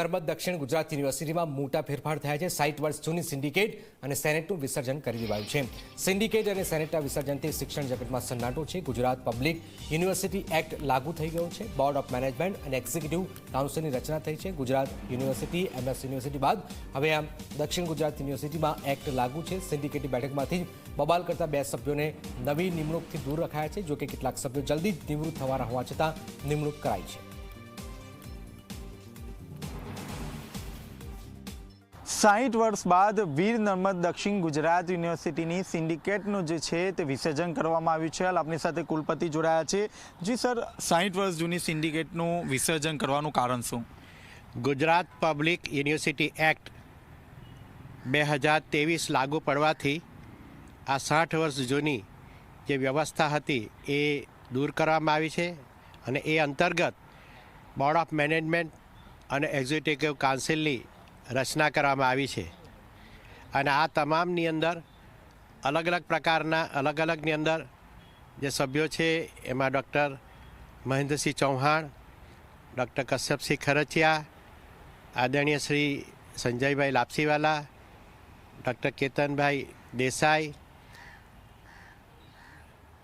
નર્મદ દક્ષિણ ગુજરાત યુનિવર્સિટીમાં મોટા ફેરફાર થયા છે. સાઈટ વર્ષ જૂની સિન્ડિકેટ અને સેનેટનું વિસર્જન કરી દેવાયું છે. સિન્ડિકેટ અને સેનેટના વિસર્જનથી શિક્ષણ જગતમાં સન્નાટો છે. ગુજરાત પબ્લિક યુનિવર્સિટી એક્ટ લાગુ થઈ ગયો છે. બોર્ડ ઓફ મેનેજમેન્ટ અને એક્ઝિક્યુટિવ કાઉન્સિલની રચના થઈ છે. ગુજરાત યુનિવર્સિટી, એમએસ યુનિવર્સિટી બાદ હવે આ દક્ષિણ ગુજરાત યુનિવર્સિટીમાં એક્ટ લાગુ છે. સિન્ડિકેટની બેઠકમાંથી બબાલ કરતા બે સભ્યોને નવી નિમણૂકથી દૂર રખાયા છે, જોકે કેટલાક સભ્યો જલ્દી જ નિવૃત્ત થવાના હોવા છતાં નિમણૂક કરાઈ છે. સાહીઠ વર્ષ બાદ વીર નર્મદ દક્ષિણ ગુજરાત યુનિવર્સિટીની સિન્ડિકેટનું જે છે તે વિસર્જન કરવામાં આવ્યું છે. હાલ આપની સાથે કુલપતિ જોડાયા છે. જી સર, સાહીઠ વર્ષ જૂની સિન્ડિકેટનું વિસર્જન કરવાનું કારણ શું? ગુજરાત પબ્લિક યુનિવર્સિટી એક્ટ બે હજાર ત્રેવીસ લાગુ પડવાથી આ સાઠ વર્ષ જૂની જે વ્યવસ્થા હતી એ દૂર કરવામાં આવી છે અને એ અંતર્ગત બોર્ડ ઓફ મેનેજમેન્ટ અને એક્ઝિક્યુટિવ કાઉન્સિલની રચના કરવામાં આવી છે. અને આ તમામની અંદર અલગ અલગ પ્રકારના, અલગ અલગની અંદર જે સભ્યો છે, એમાં ડૉક્ટર મહેન્દ્રસિંહ ચૌહાણ, ડૉક્ટર કશ્યપસિંહ ખરચિયા, આદરણીય શ્રી સંજયભાઈ લાપસીવાલા, ડૉક્ટર કેતનભાઈ દેસાઈ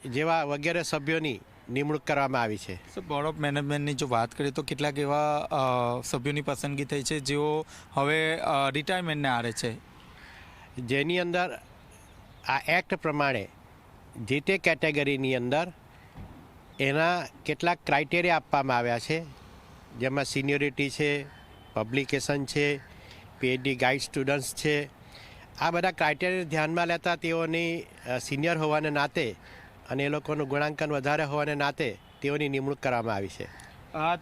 જેવા વગેરે સભ્યોની નિમણૂક કરવામાં આવી છે. સર બોર્ડ ઓફ મેનેજમેન્ટની જો વાત કરીએ તો કેટલાક એવા સભ્યોની પસંદગી થઈ છે જેઓ હવે રિટાયરમેન્ટને આરે છે. જેની અંદર આ એક્ટ પ્રમાણે જે તે કેટેગરીની અંદર એના કેટલાક ક્રાઇટેરિયા આપવામાં આવ્યા છે. જેમાં સિનિયોરિટી છે પબ્લિકેશન છે પીએચડી ગાઈડ સ્ટુડન્ટ્સ છે. આ બધા ક્રાઇટેરિયા ધ્યાનમાં લેતા તેઓની સિનિયર હોવાને નાતે અને એ લોકોનું ગુણાંકન વધારે હોવાને નાતે તેઓની નિમણૂક કરવામાં આવી છે.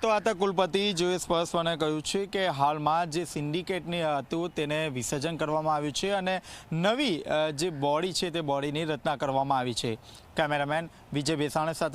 તો આ તો કુલપતિ જોએ સ્પષ્ટપણે કહ્યું છે કે હાલમાં જે સિન્ડિકેટની હતું તેને વિસર્જન કરવામાં આવ્યું છે અને નવી જે બોડી છે તે બોડીની રચના કરવામાં આવી છે. કેમેરામેન વિજય બેસાણા સાથે